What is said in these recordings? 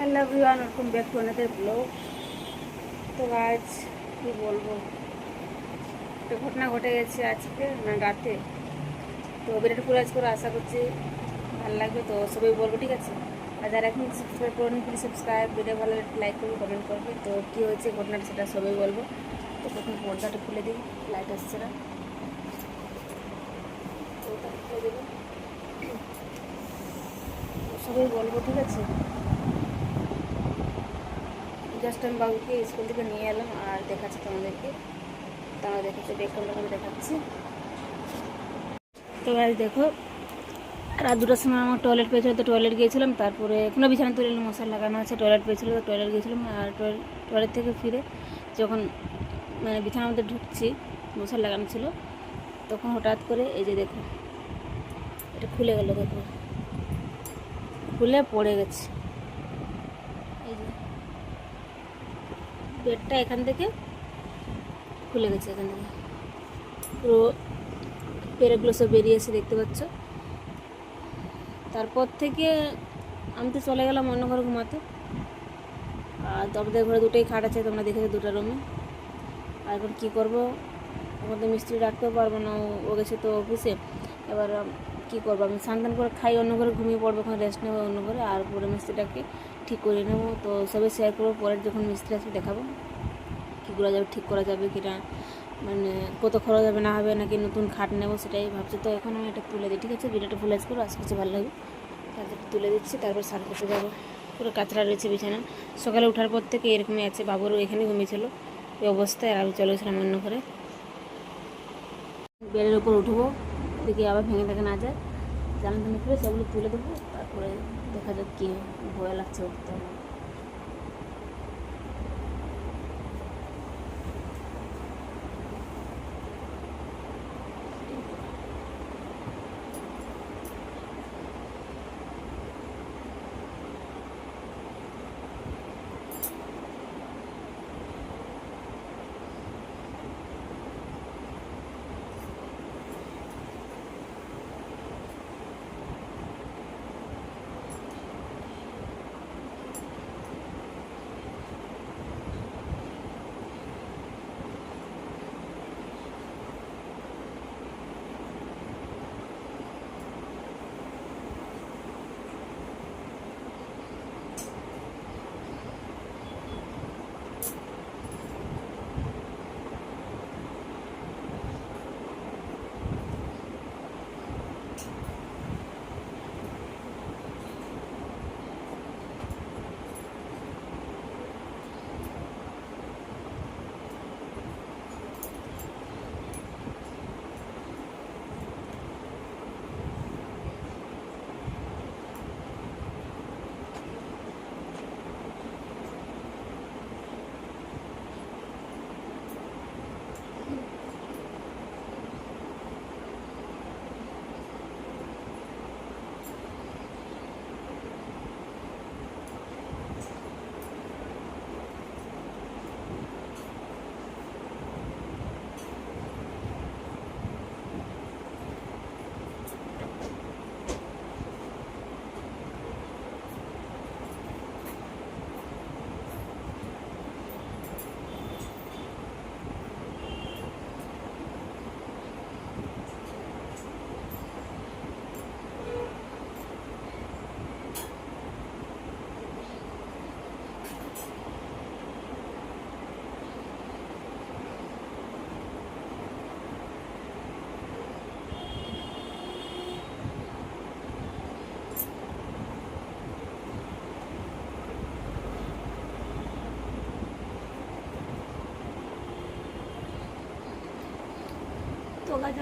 Hello everyone, welcome back to অনেকের blog তো আজ কী বলব? একটা ঘটনা ঘটে গেছে আজকে, না, রাতে। তো ভিডিওটা পুরো আজ করে আশা করছি ভালো লাগবে, তো সবাই বলব, ঠিক আছে? আর যারা এখন সাবস্ক্রাইব করেন প্লিজ সাবস্ক্রাইব ভিডিও ভালো লাইক করবে কমেন্ট করবে। তো কী হয়েছে ঘটনাটা সেটা সবাই বলব। তো প্রথমে পর্দাটা খুলে দিই লাইট আসছে না। সবাই বলব, ঠিক আছে? জাস্ট আমি বাবুকে স্কুল থেকে নিয়ে এলাম আর দেখাচ্ছি তোমাদেরকে। তোমরা দেখাচ্ছি ব্যাকগ্রাউন্ড আমি দেখাচ্ছি। তো আজ দেখো, রাত দুটার সময় আমার টয়লেট পেয়েছিল, তো টয়লেট গিয়েছিলাম, তারপরে কোনো বিছানা তুলে মশার লাগানো আছে টয়লেট পেয়েছিল, তো টয়লেট গিয়েছিলাম আর টয়লেট থেকে ফিরে যখন মানে বিছানার মধ্যে ঢুকছি মশার লাগানো ছিল, তখন হঠাৎ করে এই যে দেখো, এটা খুলে গেল, দেখো। খুলে পড়ে গেছে এই যে বেডটা এখান থেকে খুলে গেছে এখান থেকে। পুরো পেরেগুলো সব বেরিয়েছে দেখতে পাচ্ছ। তারপর থেকে আমি তো চলে গেলাম অন্য ঘরে ঘুমাতে। আর তোমাদের ঘরে দুটোই খাট আছে, তোমরা দেখেছ দুটো রুমে। আর এখন কী করব? আমাদের মিস্ত্রি ডাকতেও পারব না, ও- ও গেছে তো অফিসে। এবার কী করব? আমি স্নান করে খাই, অন্য ঘরে ঘুমিয়ে পড়ব, ওখানে রেস্ট নেব অন্য ঘরে। আর পরে মিস্ত্রিটাকে ঠিক করে নেব। তো সবাই শেয়ার করব, পরের যখন মিস্ত্রি আসবে দেখাবো। কী করা যাবে, ঠিক করা যাবে কিনা মানে কত খরচ হবে, না হবে, নাকি নতুন খাট নেব সেটাই ভাবছি। তো এখন আমি এটা তুলে দিই, ঠিক আছে? ভিডিওটা ফুলাইজ করো আজকে কিছু ভালো লাগবে। তারপর তুলে দিচ্ছি, তারপর সার করতে যাব। পুরো কাঁচরা রয়েছে বিছানা। সকালে ওঠার পর থেকে এরকমই আছে, বাবুরও এখানে ঘুমিয়েছিল। এই অবস্থায় আর আমি চলে গেছিলাম অন্য ঘরে। বেডের উপর উঠবো, দেখি আবার ভেঙে থাকে না যায়। জানা জানি করে সেগুলো তুলে দেবো, তারপরে দেখা যাক কী হয়। ভয় লাগছে উঠতে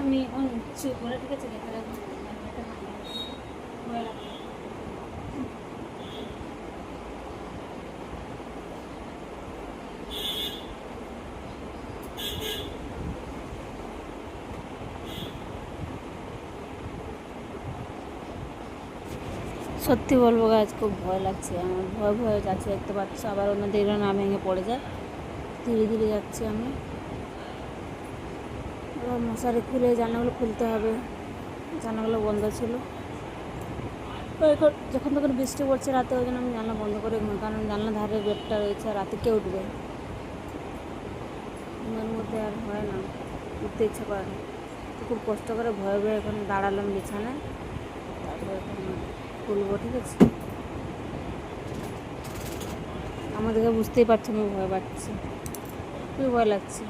আমি করে সত্যি বলব গাছ খুব ভয় লাগছে। আমার ভয় ভয় যাচ্ছে, দেখতে পাচ্ছ, আবার অন্যদের না ভেঙে পড়ে যায়। ধীরে ধীরে যাচ্ছি আমি। মশারি খুলে জানাগুলো খুলতে হবে। জানাগুলো বন্ধ ছিল। এখন যখন তখন বৃষ্টি পড়ছে রাতে, ওই জন্য আমি জানলা বন্ধ করে ঘুমাই। কারণ জানলা ধারে বেডটা রয়েছে রাতে কে উঠবে? ঘুমের মধ্যে আর হয় না, উঠতে ইচ্ছা করে না। তো খুব কষ্ট করে ভয়ে ভয়ে এখন দাঁড়ালাম বিছানায়। তারপরে এখন তুলবো ঠিক আছে? আমাদেরকে বুঝতেই পারছি আমি ভয় পাচ্ছি। খুবই ভয় লাগছে।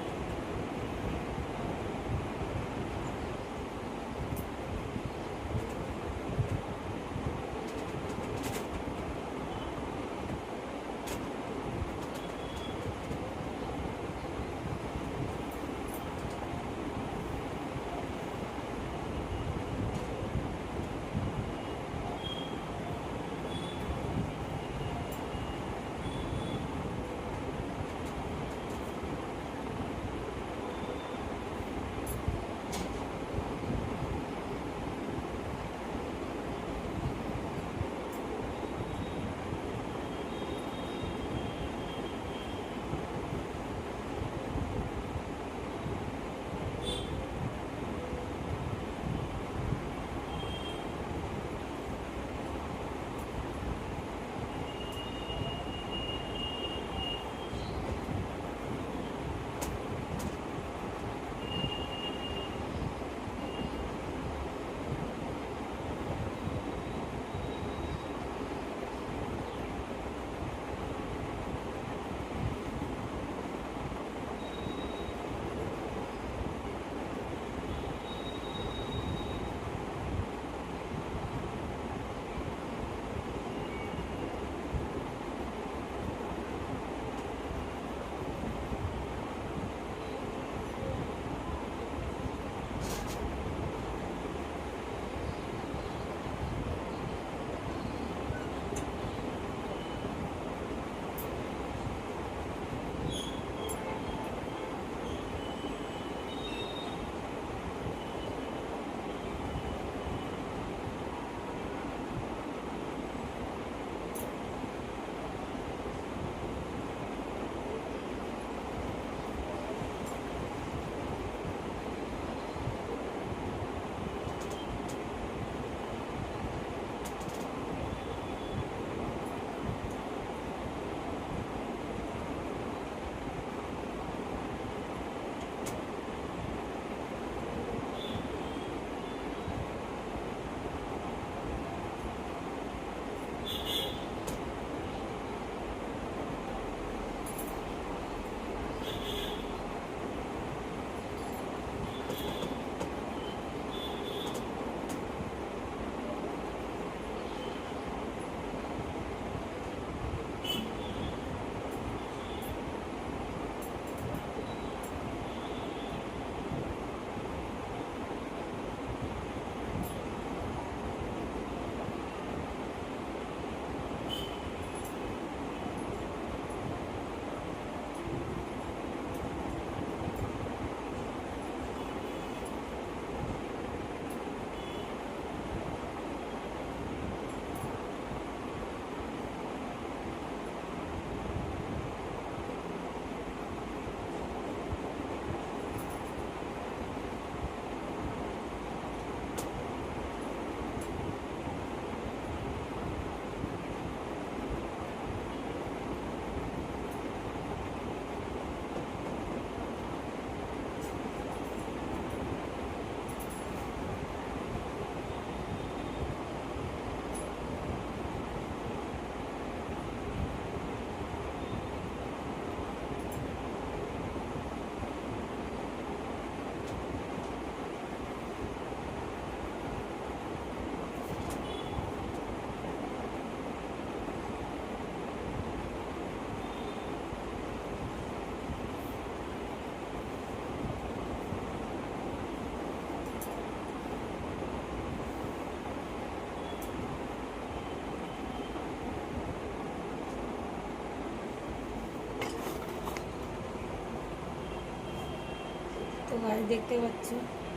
গাছ দেখতে পাচ্ছ।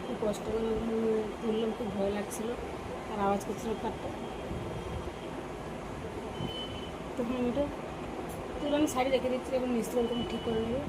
খুব কষ্ট করে তুললাম খুব ভয় লাগছিল। আর আওয়াজ করছিল কাঠটা তখন ওটা তুলে আমি শাড়ি রেখে দিচ্ছি এবং মিস্ত্রি ঠিক করে নেবে।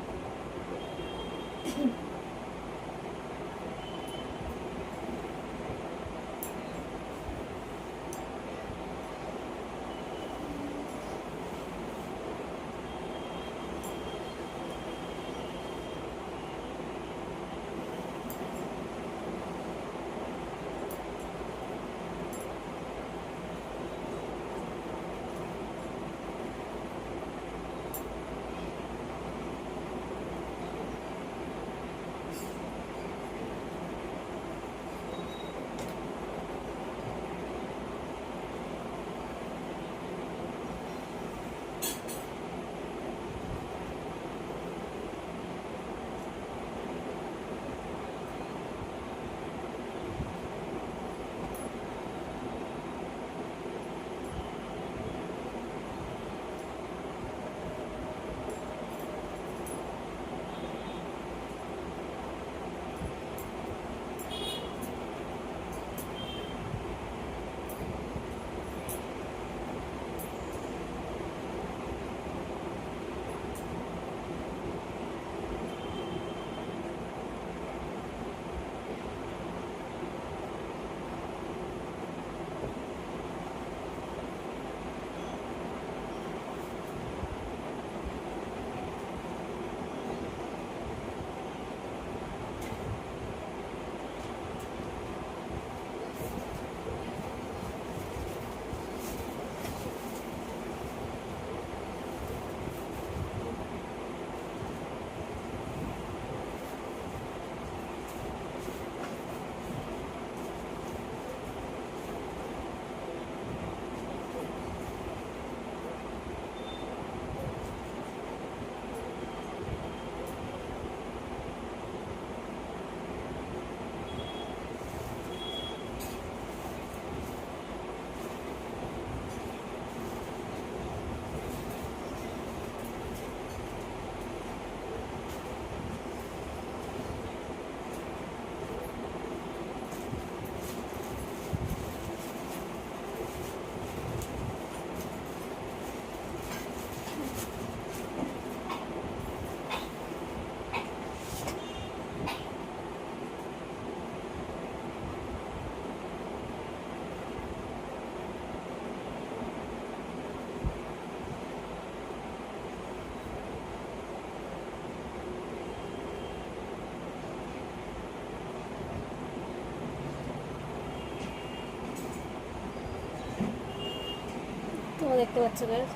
তোমরা দেখতে পাচ্ছ গাছ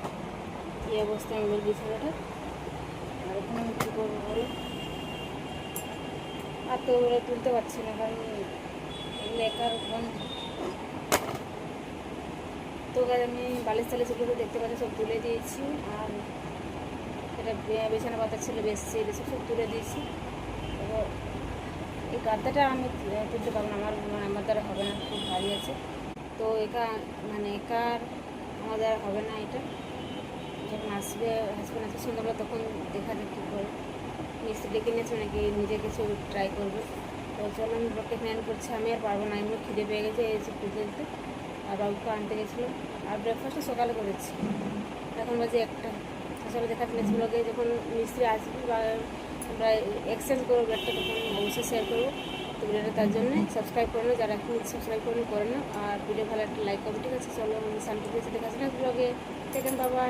কী অবস্থা আমাদের বিছানাটা? আর এখন কী করব বলো? আর তো ওরা তুলতে পারছি না কারণ একার বন্ধ তো আমি বালিশ টালিশ এগুলো দেখতে পাচ্ছি, সব তুলে দিয়েছি। আর এটা বিছানা পাতা ছিল, বেশি বেশি সব তুলে দিয়েছি। এবার এই গাদ্দাটা আমি তুলতে পারব না, আমার আমার দ্বারা হবে না, খুব ভারী আছে। তো একা মানে একার আমার দ্বারা হবে না এটা। যখন আসবে হাজব্যান্ড আসবে সন্ধ্যাবেলা তখন দেখা যাক কী করে। মিস্ত্রি ডেকে নিয়েছে নাকি নিজে কিছু ট্রাই করবে। তো চলো, আমি ব্লগটা প্ল্যান করছি, আমি আর পারব না এমনি খিদে পেয়ে গেছে এসে পুজোতে আর বাবুকে আনতে গেছিল। আর ব্রেকফাস্টটা সকালে করেছি। এখন বাজে একটা। আসলে দেখা নেক্সট ব্লগে যখন মিস্ত্রি আসবে বা আমরা এক্সচেঞ্জ করব ব্রেকটা তখন অবশ্যই শেয়ার করব। ভিডিওটা তার জন্য সাবস্ক্রাইব করে যারা এখন সাবস্ক্রাইব করে করে না আর ভিডিও ভালো একটা লাইক করবে ঠিক আছে? চলো, আমি শান্তি দিয়ে দেখা নেক্সট ব্লগে সেকেন্ড বাবা